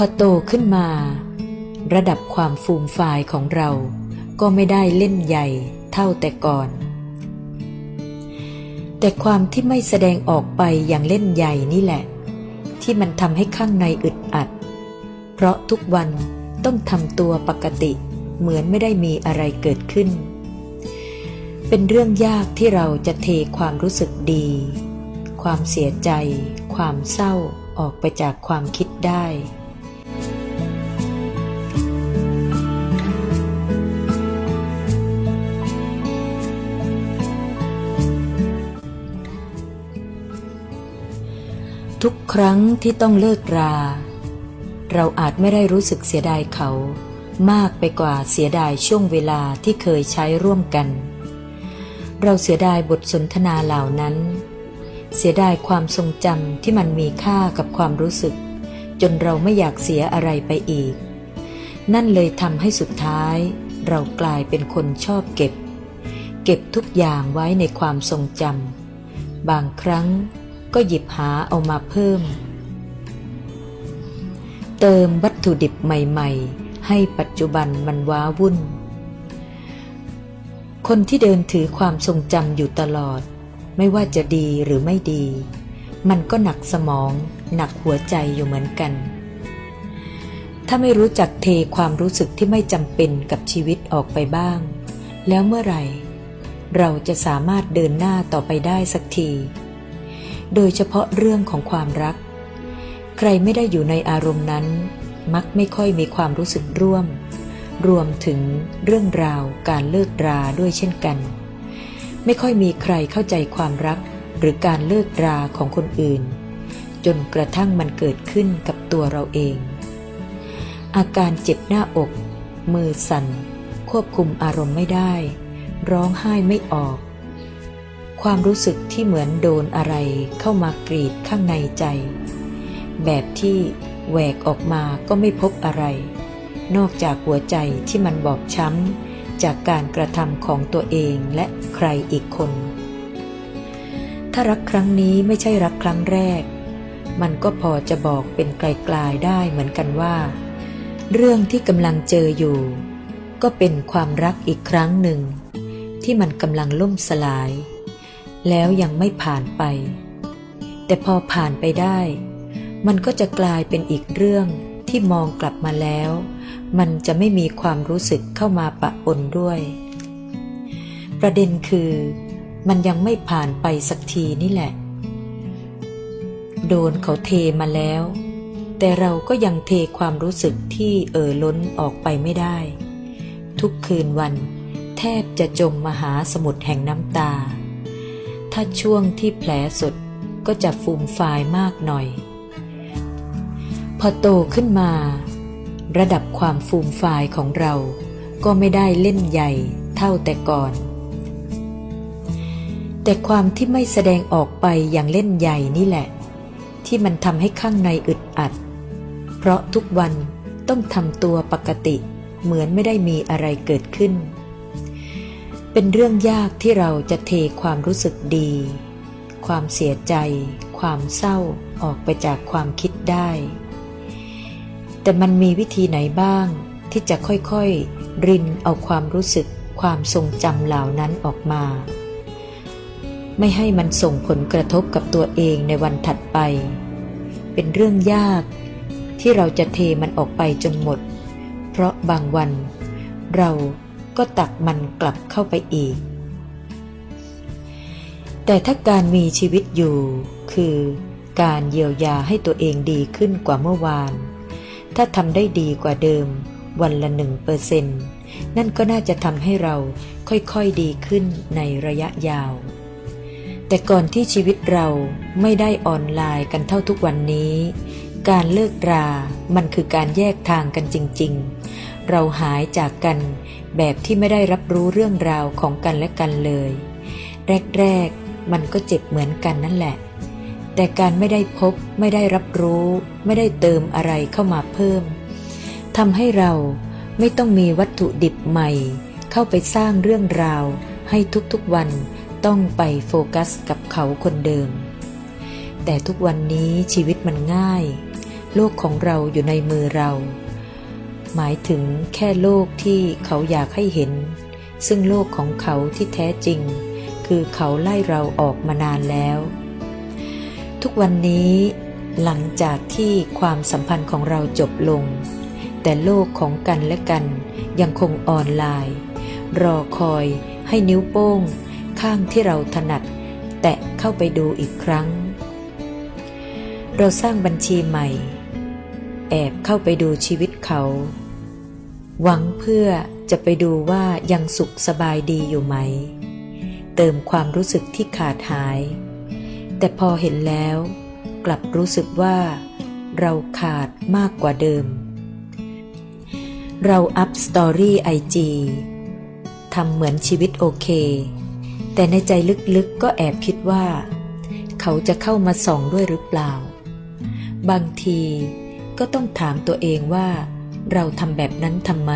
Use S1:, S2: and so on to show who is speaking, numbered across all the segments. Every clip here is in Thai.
S1: พอโตขึ้นมา ระดับความฟูมฟายของเราก็ไม่ได้เล่นใหญ่เท่าแต่ก่อน แต่ความที่ไม่แสดงออกไปอย่างเล่นใหญ่นี่แหละ ที่มันทำให้ข้างในอึดอัด เพราะทุกวันต้องทำตัวปกติเหมือนไม่ได้มีอะไรเกิดขึ้น เป็นเรื่องยากที่เราจะเทความรู้สึกดี ความเสียใจ ความเศร้าออกไปจากความคิดได้ ทุกครั้งที่ต้องเลิกรา เราอาจไม่ได้รู้สึกเสียดายเขา มากไปกว่าเสียดายช่วงเวลาที่เคยใช้ร่วมกัน เราเสียดายบทสนทนาเหล่านั้น เสียดายความทรงจำที่มันมีค่ากับความรู้สึก จนเราไม่อยากเสียอะไรไปอีก นั่นเลยทำให้สุดท้าย เรากลายเป็นคนชอบเก็บ เก็บทุกอย่างไว้ในความทรงจำบางครั้ง ก็หยิบหาเอามาเพิ่ม เติมวัตถุดิบใหม่ๆ ให้ปัจจุบันมันว้าวุ่น คนที่เดินถือความทรงจำอยู่ตลอด ไม่ว่าจะดีหรือไม่ดี มันก็หนักสมองหนักหัวใจอยู่เหมือนกัน ถ้าไม่รู้จักเทความรู้สึกที่ไม่จำเป็นกับชีวิตออกไปบ้าง แล้วเมื่อไหร่ เราจะสามารถเดินหน้าต่อไปได้สักที โดยเฉพาะเรื่องของความรัก ใครไม่ได้อยู่ในอารมณ์นั้น มักไม่ค่อยมีความรู้สึกร่วม รวมถึงเรื่องราวการเลิกราด้วยเช่นกัน ไม่ค่อยมีใครเข้าใจความรักหรือการเลิกราของคนอื่น จนกระทั่งมันเกิดขึ้นกับตัวเราเอง อาการเจ็บหน้าอก มือสั่น ควบคุมอารมณ์ไม่ได้ ร้องไห้ไม่ออก ความรู้สึกที่เหมือนโดนอะไรเข้ามากรีดข้างในใจ แบบที่แหวกออกมาก็ไม่พบอะไร นอกจากหัวใจที่มันบอบช้ำ จากการกระทำของตัวเองและใครอีกคน ถ้ารักครั้งนี้ไม่ใช่รักครั้งแรก มันก็พอจะบอกเป็นไกลๆได้เหมือนกันว่า เรื่องที่กำลังเจออยู่ ก็เป็นความรักอีกครั้งหนึ่ง ที่มันกำลังล่มสลาย แล้วยังไม่ผ่านไป แต่พอผ่านไปได้ มันก็จะกลายเป็นอีกเรื่องที่มองกลับมาแล้ว มันจะไม่มีความรู้สึกเข้ามาปะปนด้วย ประเด็นคือ มันยังไม่ผ่านไปสักทีนี่แหละ โดนเขาเทมาแล้ว แต่เราก็ยังเทความรู้สึกที่เอ่อล้นออกไปไม่ได้ ทุกคืนวัน แทบจะจมมหาสมุทรแห่งน้ำตา ถ้าช่วงที่แผลสดก็จะฟูมฟายมากหน่อย พอโตขึ้นมา ระดับความฟูมฟายของเราก็ไม่ได้เล่นใหญ่เท่าแต่ก่อน แต่ความที่ไม่แสดงออกไปอย่างเล่นใหญ่นี่แหละ ที่มันทำให้ข้างในอึดอัด เพราะทุกวันต้องทำตัวปกติเหมือนไม่ได้มีอะไรเกิดขึ้น เป็นเรื่องยากที่เราจะเทความรู้สึกดี ความเสียใจ ความเศร้าออกไปจากความคิดได้ แต่มันมีวิธีไหนบ้างที่จะค่อยๆ รินเอาความรู้สึกความทรงจำเหล่านั้นออกมา ไม่ให้มันส่งผลกระทบกับตัวเองในวันถัดไป เป็นเรื่องยากที่เราจะเทมันออกไปจนหมด เพราะบางวันเรา ก็ตักมันกลับเข้าไปอีก แต่ถ้าการมีชีวิตอยู่ คือการเยียวยาให้ตัวเองดีขึ้นกว่าเมื่อวาน ถ้าทำได้ดีกว่าเดิม วันละหนึ่งเปอร์เซ็นต์นั่นก็น่าจะทำให้เราค่อยๆดีขึ้นในระยะยาว แต่ก่อนที่ชีวิตเราไม่ได้ออนไลน์กันเท่าทุกวันนี้ การเลิกรา มันคือการแยกทางกันจริง ๆ เราหายจากกัน แบบที่ไม่ได้รับรู้เรื่องราวของกันและกันเลย แรกๆมันก็เจ็บเหมือนกันนั่นแหละ แต่การไม่ได้พบไม่ได้รับรู้ ไม่ได้เติมอะไรเข้ามาเพิ่มทำให้เราไม่ต้องมีวัตถุดิบใหม่ เข้าไปสร้างเรื่องราว ให้ทุกๆวันต้องไปโฟกัสกับเขาคนเดิม แต่ทุกวันนี้ชีวิตมันง่าย โลกของเราอยู่ในมือเรา หมายถึงแค่โลกที่เขาอยากให้เห็น ซึ่งโลกของเขาที่แท้จริง คือเขาไล่เราออกมานานแล้ว ทุกวันนี้หลังจากที่ความสัมพันธ์ของเราจบลง แต่โลกของกันและกันยังคงออนไลน์ รอคอยให้นิ้วโป้ง ข้างที่เราถนัด แตะเข้าไปดูอีกครั้ง เราสร้างบัญชีใหม่ แอบเข้าไปดูชีวิตเขา หวังเพื่อจะไปดูว่ายังสุขสบายดีอยู่ไหม เติมความรู้สึกที่ขาดหาย แต่พอเห็นแล้ว กลับรู้สึกว่า เราขาดมากกว่าเดิม เราอัพสตอรี่ไอจีทำเหมือนชีวิตโอเค แต่ในใจลึกๆก็แอบคิดว่า เขาจะเข้ามาส่องด้วยหรือเปล่า บางที ก็ต้องถามตัวเองว่า เราทำแบบนั้นทำไม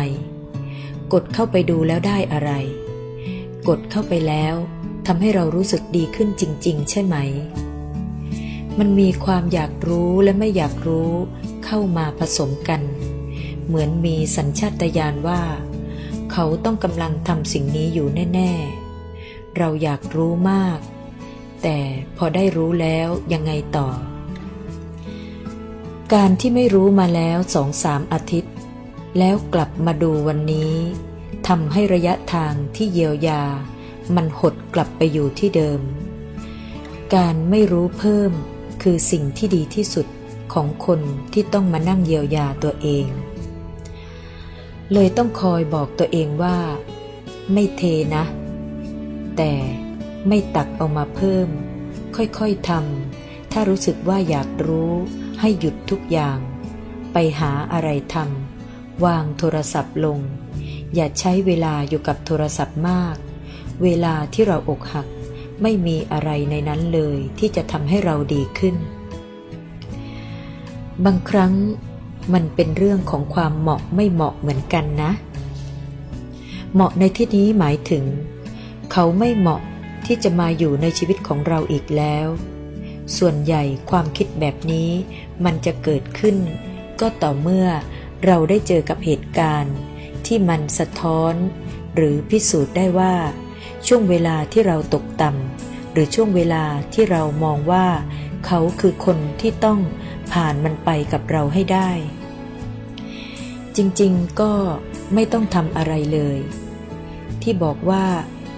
S1: กดเข้าไปดูแล้วได้อะไร กดเข้าไปแล้วทำให้เรารู้สึกดีขึ้นจริง ๆ ใช่ไหม มันมีความอยากรู้และไม่อยากรู้เข้ามาผสมกัน เหมือนมีสัญชาตญาณว่า เขาต้องกำลังทำสิ่งนี้อยู่แน่ ๆ เราอยากรู้มาก แต่พอได้รู้แล้วยังไงต่อ การที่ไม่รู้มาแล้วสองสามอาทิตย์ แล้วกลับมาดูวันนี้ทำให้ระยะทางที่เยียวยา มันหดกลับไปอยู่ที่เดิม การไม่รู้เพิ่มคือสิ่งที่ดีที่สุดของคนที่ต้องมานั่งเยียวยาตัวเอง เลยต้องคอยบอกตัวเองว่า ไม่เทนะ แต่ไม่ตักเอามาเพิ่ม ค่อยๆทำถ้ารู้สึกว่าอยากรู้ ให้หยุดทุกอย่าง ไปหาอะไรทำวางโทรศัพท์ลง อย่าใช้เวลาอยู่กับโทรศัพท์มาก เวลาที่เราอกหัก ไม่มีอะไรในนั้นเลยที่จะทำให้เราดีขึ้น บางครั้งมันเป็นเรื่องของความเหมาะไม่เหมาะเหมือนกันนะ เหมาะในที่นี้หมายถึง เขาไม่เหมาะที่จะมาอยู่ในชีวิตของเราอีกแล้ว ส่วนใหญ่ความคิดแบบนี้มันจะเกิดขึ้น ก็ต่อเมื่อเราได้เจอกับเหตุการณ์ ที่มันสะท้อน หรือพิสูจน์ได้ว่า ช่วงเวลาที่เราตกต่ำหรือช่วงเวลาที่เรามองว่า เขาคือคนที่ต้องผ่านมันไปกับเราให้ได้ จริงๆก็ไม่ต้องทำอะไรเลย ที่บอกว่า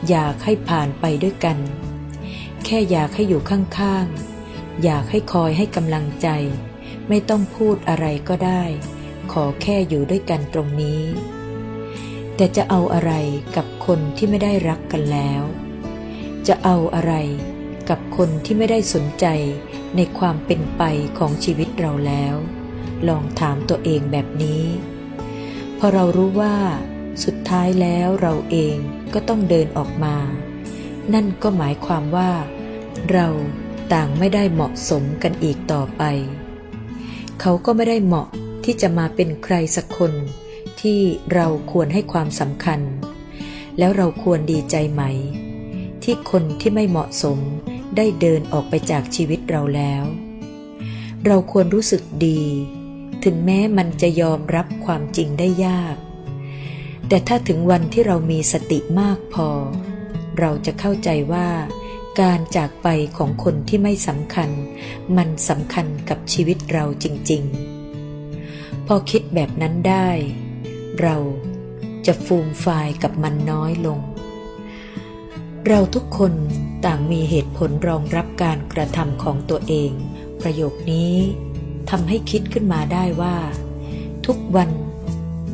S1: อยากให้ผ่านไปด้วยกัน แค่อยากให้อยู่ข้างๆ อยากให้คอยให้กำลังใจ ไม่ต้องพูดอะไรก็ได้ ขอแค่อยู่ด้วยกันตรงนี้ แต่จะเอาอะไรกับคนที่ไม่ได้รักกันแล้ว จะเอาอะไรกับคนที่ไม่ได้สนใจในความเป็นไปของชีวิตเราแล้ว ลองถามตัวเองแบบนี้พอเรารู้ว่า สุดท้ายแล้วเราเองก็ต้องเดินออกมา นั่นก็หมายความว่า เรา ต่างไม่ได้เหมาะสมกันอีกต่อไป เขาก็ไม่ได้เหมาะที่จะมาเป็นใครสักคนที่เราควรให้ความสำคัญ แล้วเราควรดีใจไหม ที่คนที่ไม่เหมาะสมได้เดินออกไปจากชีวิตเราแล้ว เราควรรู้สึกดี ถึงแม้มันจะยอมรับความจริงได้ยาก แต่ถ้าถึงวันที่เรามีสติมากพอ เราจะเข้าใจว่า การจากไปของคนที่ไม่สำคัญ มันสำคัญกับชีวิตเราจริง ๆ พอคิดแบบนั้นได้ เราจะฟูมฟายกับมันน้อยลง เราทุกคนต่างมีเหตุผลรองรับการกระทำของตัวเอง ประโยคนี้ทำให้คิดขึ้นมาได้ว่า ทุกวัน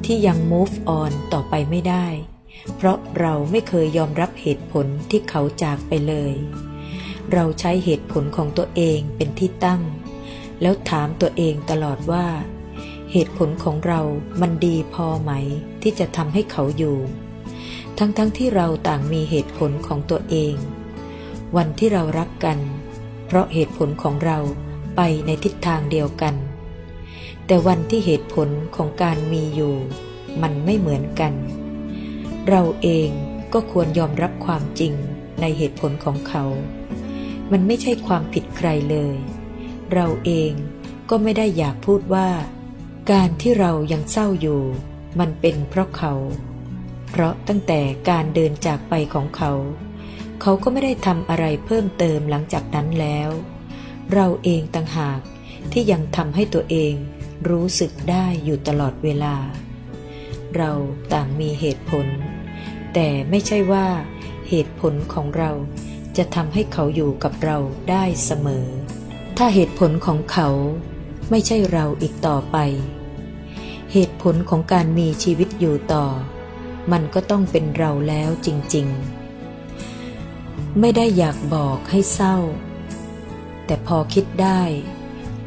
S1: ที่ยัง move on ต่อไปไม่ได้ เพราะเราไม่เคยยอมรับเหตุผลที่เขาจากไปเลย เราใช้เหตุผลของตัวเองเป็นที่ตั้ง แล้วถามตัวเองตลอดว่า เหตุผลของเรามันดีพอไหมที่จะทำให้เขาอยู่ ทั้งๆทที่เราต่างมีเหตุผลของตัวเอง วันที่เรารักกัน เพราะเหตุผลของเราไปในทิศทางเดียวกัน แต่วันที่เหตุผลของการมีอยู่ มันไม่เหมือนกัน เราเองก็ควรยอมรับความจริงในเหตุผลของเขา มันไม่ใช่ความผิดใครเลย เราเองก็ไม่ได้อยากพูดว่า การที่เรายังเศร้าอยู่ มันเป็นเพราะเขา เพราะตั้งแต่การเดินจากไปของเขา เขาก็ไม่ได้ทำอะไรเพิ่มเติมหลังจากนั้นแล้ว เราเองต่างหากที่ยังทำให้ตัวเองรู้สึกได้อยู่ตลอดเวลา เราต่างมีเหตุผล แต่ไม่ใช่ว่าเหตุผลของเราจะทำให้เขาอยู่กับเราได้เสมอ ถ้าเหตุผลของเขาไม่ใช่เราอีกต่อไป เหตุผลของการมีชีวิตอยู่ต่อ มันก็ต้องเป็นเราแล้วจริง ๆ ไม่ได้อยากบอกให้เศร้า แต่พอคิดได้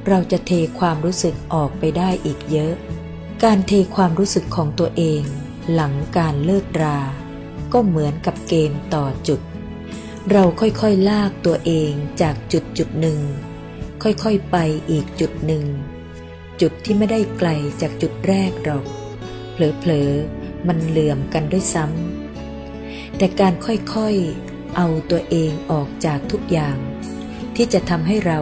S1: เราจะเทความรู้สึกออกไปได้อีกเยอะ การเทความรู้สึกของตัวเองหลังการเลิกรา ก็เหมือนกับเกมต่อจุด เราค่อยๆลากตัวเองจากจุดจุดหนึ่ง ค่อยๆไปอีกจุดหนึ่ง จุดที่ไม่ได้ไกลจากจุดแรกหรอก เผลอๆ มันเหลื่อมกันด้วยซ้ำ แต่การค่อยๆ เอาตัวเองออกจากทุกอย่าง ที่จะทำให้เรา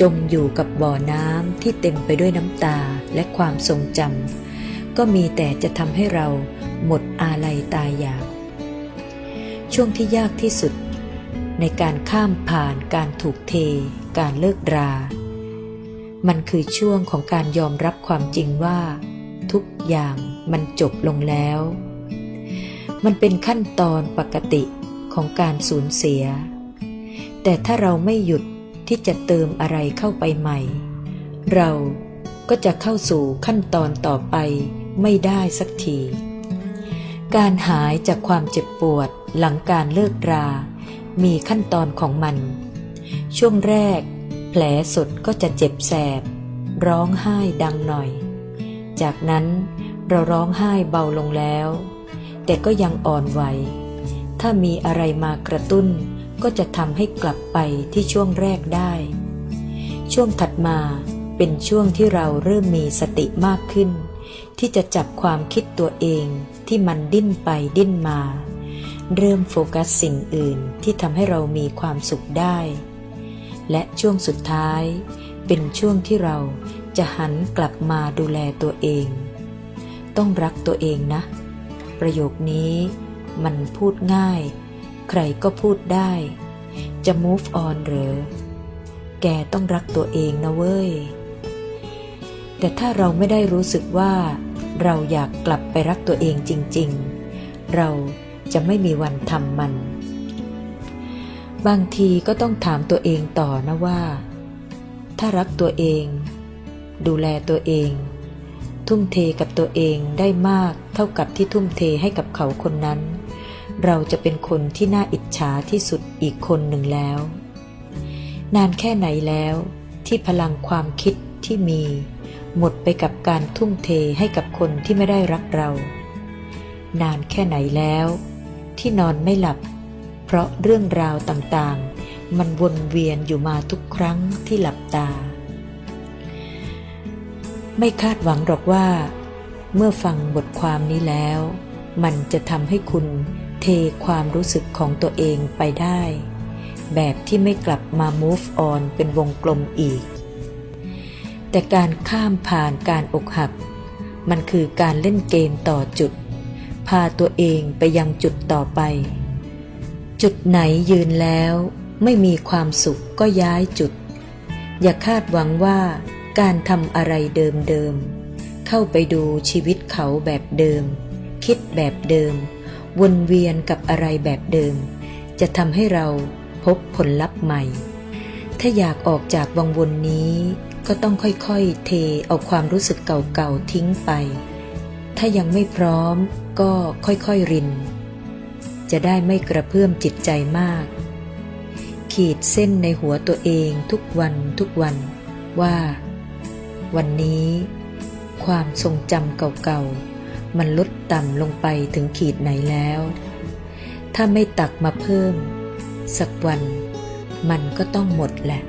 S1: จมอยู่กับบ่อน้ำที่เต็มไปด้วยน้ำตาและความทรงจำก็มีแต่จะทำให้เราหมดอาลัยตายอยาก ช่วงที่ยากที่สุด ในการข้ามผ่านการถูกเท การเลิกรา มันคือช่วงของการยอมรับความจริงว่า ทุกอย่างมันจบลงแล้ว มันเป็นขั้นตอนปกติของการสูญเสีย แต่ถ้าเราไม่หยุดที่จะเติมอะไรเข้าไปใหม่ เราก็จะเข้าสู่ขั้นตอนต่อไปไม่ได้สักที การหายจากความเจ็บปวด หลังการเลิกรา มีขั้นตอนของมัน ช่วงแรก แผลสดก็จะเจ็บแสบ ร้องไห้ดังหน่อย จากนั้นเราร้องไห้เบาลงแล้ว แต่ก็ยังอ่อนไหว ถ้ามีอะไรมากระตุ้นก็จะทำให้กลับไปที่ช่วงแรกได้ ช่วงถัดมาเป็นช่วงที่เราเริ่มมีสติมากขึ้น ที่จะจับความคิดตัวเองที่มันดิ้นไปดิ้นมา เริ่มโฟกัสสิ่งอื่นที่ทำให้เรามีความสุขได้ และช่วงสุดท้ายเป็นช่วงที่เราจะหันกลับมาดูแลตัวเอง ต้องรักตัวเองนะ ประโยคนี้มันพูดง่าย ใครก็พูดได้ จะ move on เหรอแกต้องรักตัวเองนะเว้ย แต่ถ้าเราไม่ได้รู้สึกว่า เราอยากกลับไปรักตัวเองจริง ๆ เรา จะไม่มีวันทำมัน บางทีก็ต้องถามตัวเองต่อนะว่า ถ้ารักตัวเอง ดูแลตัวเอง ทุ่มเทกับตัวเองได้มากเท่ากับที่ทุ่มเทให้กับเขาคนนั้น เราจะเป็นคนที่น่าอิจฉาที่สุดอีกคนหนึ่งแล้ว นานแค่ไหนแล้วที่พลังความคิดที่มี หมดไปกับการทุ่มเทให้กับคนที่ไม่ได้รักเรา นานแค่ไหนแล้ว ที่นอนไม่หลับ เพราะเรื่องราวต่างๆ มันวนเวียนอยู่มาทุกครั้งที่หลับตา ไม่คาดหวังหรอกว่า เมื่อฟังบทความนี้แล้ว มันจะทำให้คุณเทความรู้สึกของตัวเองไปได้ แบบที่ไม่กลับมา move on เป็นวงกลมอีก แต่การข้ามผ่านการอกหัก มันคือการเล่นเกมต่อจุด พาตัวเองไปยังจุดต่อไป จุดไหนยืนแล้วไม่มีความสุขก็ย้ายจุด อย่าคาดหวังว่าการทำอะไรเดิมๆ เข้าไปดูชีวิตเขาแบบเดิม คิดแบบเดิม วนเวียนกับอะไรแบบเดิม จะทำให้เราพบผลลัพธ์ใหม่ ถ้าอยากออกจากวังวนนี้ ก็ต้องค่อยๆ เทเอาความรู้สึกเก่าๆทิ้งไป ถ้ายังไม่พร้อม ก็ค่อยๆริน จะได้ไม่กระเพื่อมจิตใจมาก ขีดเส้นในหัวตัวเองทุกวันทุกวันว่า วันนี้ ความทรงจำเก่าๆ มันลดต่ำลงไปถึงขีดไหนแล้ว ถ้าไม่ตักมาเพิ่ม สักวัน มันก็ต้องหมดแหละ